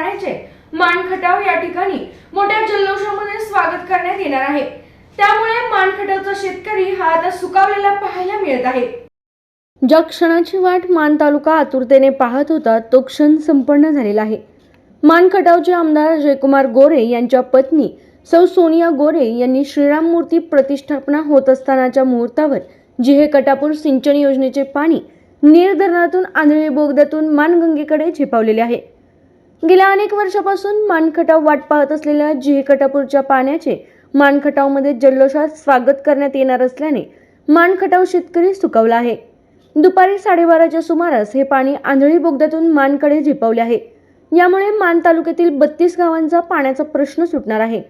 पाण्याचे मानखटाव या ठिकाणी मोठ्या जल्लोषामध्ये स्वागत करण्यात येणार आहे. त्यामुळे मानखटावचा शेतकरी हा आता सुकावलेला पाहायला मिळत आहे. ज्या क्षणाची वाट मान तालुका आतुरतेने पाहत होता तो क्षण संपन्न झालेला आहे. मानखटावचे आमदार जयकुमार गोरे यांच्या पत्नी सौ सोनिया गोरे यांनी श्रीराम मूर्ती प्रतिष्ठापना होत असतानाच्या मुहूर्तावर जिहे कटापूर सिंचन योजनेचे पाणी नेर धरणातून आंधळी बोगद्यातून मानगंगेकडे झेपावलेले आहे. गेल्या अनेक वर्षापासून मानखटाव वाट पाहत असलेल्या जिहेकटापूरच्या पाण्याचे मानखटावमध्ये जल्लोषात स्वागत करण्यात येणार असल्याने मानखटाव शेतकरी सुकावला आहे. दुपारी साडेबाराच्या सुमारास हे पाणी आंधळी बोगद्यातून मानकडे झेपवले आहे. यामुळे मान तालुक्यातील बत्तीस गावांचा पाण्याचा प्रश्न सुटणार आहे.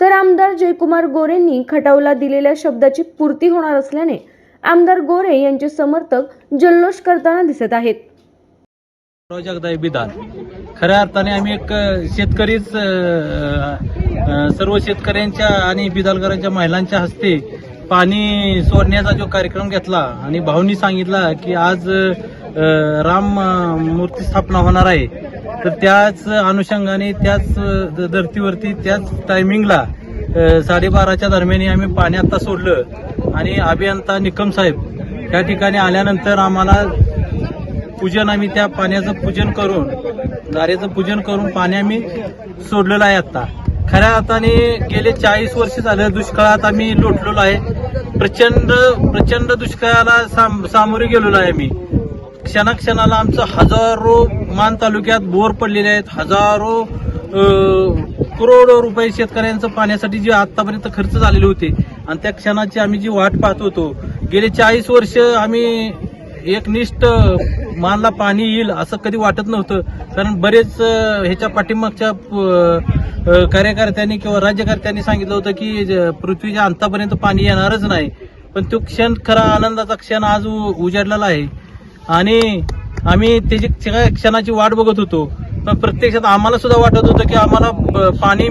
तर आमदार जयकुमार गोरेंनी खटावला दिलेल्या शब्दाची पूर्ती होणार असल्याने आमदार गोरे यांचे समर्थक जल्लोष करताना दिसत आहेत. खऱ्या अर्थाने आम्ही एक शेतकरीच सर्व शेतकऱ्यांच्या आणि बिदालकरांच्या महिलांच्या हस्ते पाणी सोडण्याचा जो कार्यक्रम घेतला आणि भाऊनी सांगितला की आज राम मूर्ती स्थापना होणार आहे. तर त्याच अनुषंगाने त्याच धर्तीवरती त्याच टायमिंगला साडेबाराच्या दरम्यान आम्ही पाणी आता सोडलं. आणि अभियंता निकम साहेब त्या ठिकाणी आल्यानंतर आम्हाला पूजन आम्ही त्या पाण्याचं पूजन करून दारेचं पूजन करून पाणी आम्ही सोडलेलं आहे आता. खऱ्या अर्थाने गेले चाळीस वर्ष झालं दुष्काळात आम्ही लोटलेलो आहे. प्रचंड प्रचंड दुष्काळाला साम सामोरे गेलेलो आहे आम्ही. क्षणाक्षणाला आमचं हजारो मान तालुक्यात बोर पडलेले आहेत. हजारो करोडो रुपये शेतकऱ्यांचं पाण्यासाठी जे आतापर्यंत खर्च झालेले होते. आणि त्या क्षणाची आम्ही जी वाट पाहत होतो. गेले चाळीस वर्ष आम्ही एकनिष्ठ मानला पाणी येईल असं कधी वाटत नव्हतं. कारण बरेच ह्याच्या पाठीमागच्या प- कार्यकर्त्यांनी किंवा राज्यकर्त्यांनी सांगितलं होतं की ज- पृथ्वीच्या अंतापर्यंत पाणी येणारच नाही. पण तो क्षण खरा आनंदाचा क्षण आज उ- उजाडलेला आहे. आणि आम्ही त्याची क्षणाची वाट बघत होतो. पण प्रत्यक्षात आम्हाला सुद्धा वाटत होतं की आम्हाला ब- पाणी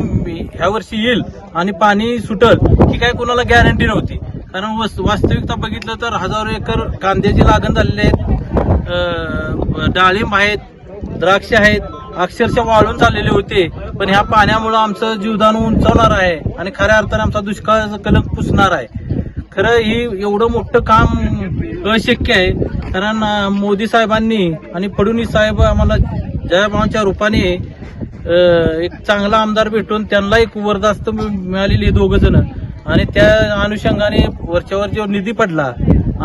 ह्या वर्षी येईल आणि पाणी सुटल ही काय कोणाला गॅरंटी नव्हती. कारण वास्तविकता बघितलं तर हजारो एकर कांद्याची लागण झालेली आहे. डाळिंब आहेत द्राक्ष आहेत अक्षरशः वाळून चाललेले होते. पण ह्या पाण्यामुळं आमचं जीवदान उंचावणार आहे आणि खऱ्या अर्थाने आमचा दुष्काळाचा कलंक पुसणार आहे. खरं ही एवढं मोठं काम अशक्य आहे. कारण मोदी साहेबांनी आणि फडणवीस साहेब आम्हाला जयाबाबांच्या रूपाने एक चांगला आमदार भेटून त्यांना एक वरदास्त मिळालेली दोघं जण. आणि त्या अनुषंगाने वरच्यावर जो निधी पडला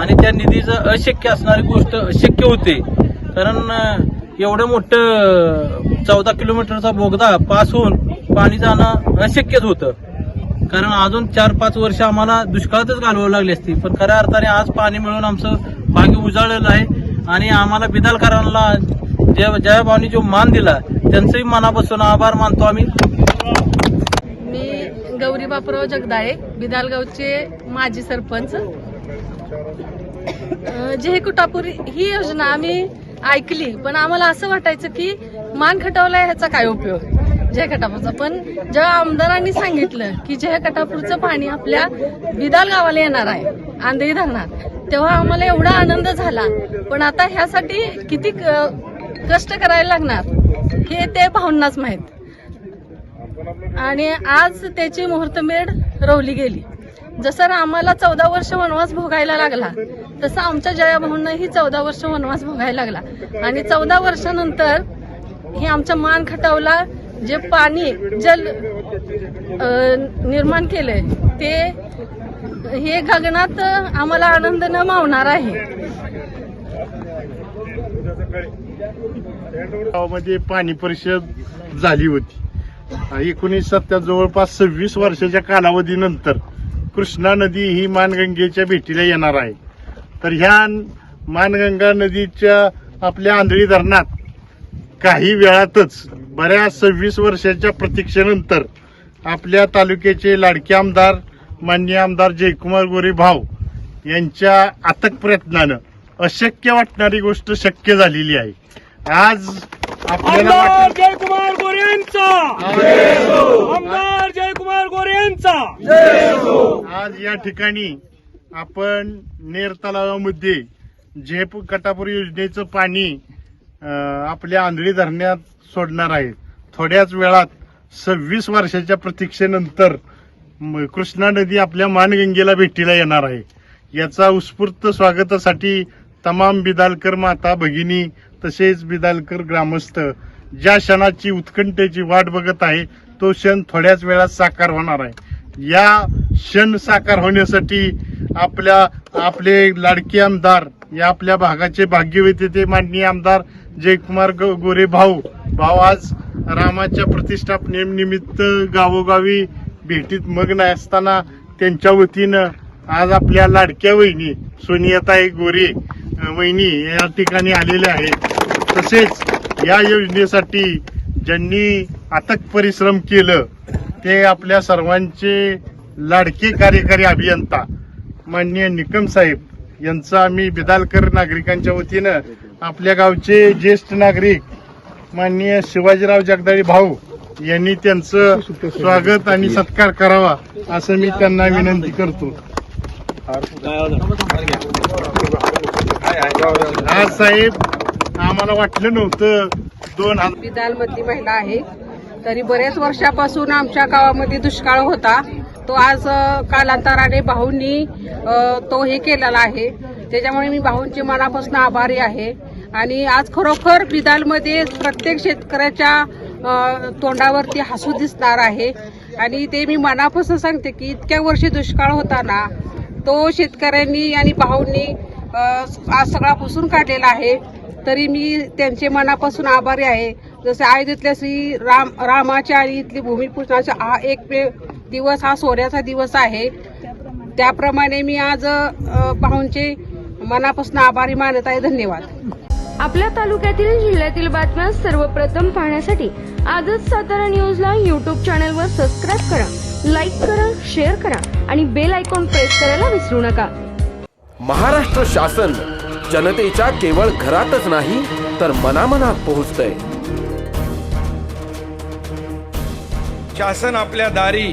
आणि त्या निधीचं अशक्य असणारी गोष्ट अशक्य होते. कारण एवढं मोठं चौदा किलोमीटरचा बोगदा पास होऊन पाणी जाणं अशक्यच होतं. कारण अजून चार पाच वर्ष आम्हाला दुष्काळातच घालवावं लागली असती. पण खऱ्या अर्थाने आज पाणी मिळून आमचं भाग्य उजाळलेलं आहे. आणि आम्हाला बिदालकरांना जय जयभावानी जो मान दिला त्यांचंही मनापासून आभार मानतो आम्ही. मी गौरी बापराव जगदाळे बिदालगावचे माजी सरपंच. जे कुटापूर ही योजना आम्ही ऐकली पण आम्हाला असं वाटायचं की मान खटावला ह्याचा काय उपयोग? जय कटापूरचा पण जेव्हा आमदारांनी सांगितलं की जय कटापूरचं पाणी आपल्या बिदाल गावाला येणार आहे आंधळी धरणात तेव्हा आम्हाला एवढा आनंद झाला. पण आता ह्यासाठी किती कष्ट करायला लागणार हे ते भावनाच माहीत. आणि आज त्याची मुहूर्तमेढ रोवली गेली. जसं रामाला चौदा वर्ष वनवास भोगायला लागला तसं आमच्या जयाभाऊंनाही चौदा वर्ष वनवास भोगायला लागला. आणि चौदा वर्षानंतर हे आमच्या मान खटावला जे पाणी जल निर्माण केलंय ते हे गगनात आम्हाला आनंद न मावणार आहे. गावामध्ये पाणी परिषद झाली होती. एकोणीस सत्तर जवळपास सव्वीस वर्षाच्या कालावधीनंतर कृष्णा नदी ही मानगंगेच्या भेटीला येणार आहे. तर ह्या मानगंगा नदीच्या आपल्या आंधळी धरणात काही वेळातच बऱ्याच सव्वीस वर्षाच्या प्रतीक्षेनंतर आपल्या तालुक्याचे लाडके आमदार मान्य आमदार जयकुमार गोरे भाव यांच्या अथक प्रयत्नानं अशक्य वाटणारी गोष्ट शक्य झालेली आहे. आज आपल्याला आमदार जयकुमार गोरे यांचा! आमदार जयकुमार गोरे यांचा! आज या ठिकाणी आपण नेर तलावामध्ये झेप कटापूर योजनेचं पाणी आपल्या आंधळी धरणात सोडणार आहे. थोड्याच वेळात सव्वीस वर्षाच्या प्रतीक्षेनंतर म- कृष्णा नदी आपल्या मानगंगेला भेटीला येणार आहे. याचा उत्स्फूर्त स्वागतासाठी तमाम बिदालकर माता भगिनी तसेच बिदालकर ग्रामस्थ ज्या क्षणाची उत्कंठेची वाट बघत आहे तो क्षण थोड्याच वेळात साकार होणार आहे. या क्षण साकार होण्यासाठी आपल्या आपले लाडके आमदार या आपल्या भागाचे भाग्यवेते ते माननीय आमदार जयकुमार ग- गोरे भाऊ. भाऊ आज रामाच्या प्रतिष्ठापनेनिमित्त गावोगावी भेटीत मग्न असताना त्यांच्या वतीनं आज आपल्या लाडक्या वहिनी सोनियाताई गोरे वहिनी या ठिकाणी आलेल्या आहेत. तसेच या योजनेसाठी ज्यांनी अथक परिश्रम केलं ते आपल्या सर्वांचे लाडके कार्यकारी अभियंता माननीय निकम साहेब यांचं आम्ही बिदालकर नागरिकांच्या वतीनं आपल्या गावचे ज्येष्ठ नागरिक माननीय शिवाजीराव जगदाळी भाऊ यांनी त्यांचं स्वागत आणि सत्कार करावा असं मी त्यांना विनंती करतो. आज साहेब आम्हाला वाटलं नव्हतं दोन बिदालमधली महिला आहे. तरी बऱ्याच वर्षापासून आमच्या गावामध्ये दुष्काळ होता. तो आज कालांतराने भाऊंनी तो हे केलेला आहे. त्याच्यामुळे मी भाऊंची मनापासून आभारी आहे. आणि आज खरोखर बिदालमध्ये प्रत्येक शेतकऱ्याच्या तोंडावरती हसू दिसणार आहे. आणि ते मी मनापासून सांगते की इतक्या वर्षी दुष्काळ होता ना तो शेतकऱ्यांनी आणि भाऊंनी आज सगळा पुसून काढलेला आहे. तरी मी त्यांचे मनापासून आभारी आहे. जसे अयोध्येतल्या श्री राम रामाच्या आणि इथली भूमिपूजनाच्या हा एक मे- दिवस हा सोन्याचा दिवस आहे. त्याप्रमाणे. मी आज भाऊंचे मनापासून आभारी मानत आहे. धन्यवाद. आपल्या तालुक्यातील जिल्ह्यातील बातम्या सर्वप्रथम पाहण्यासाठी आजच सातारा न्यूजला यूट्यूब चॅनलवर सबस्क्राईब करा लाईक करा शेअर करा आणि बेल आयकॉन प्रेस करायला विसरू नका. महाराष्ट्र शासन जनतेच्या केवळ घरातच नाही तर मनामनात पोहोचतंय. शासन आपल्या दारी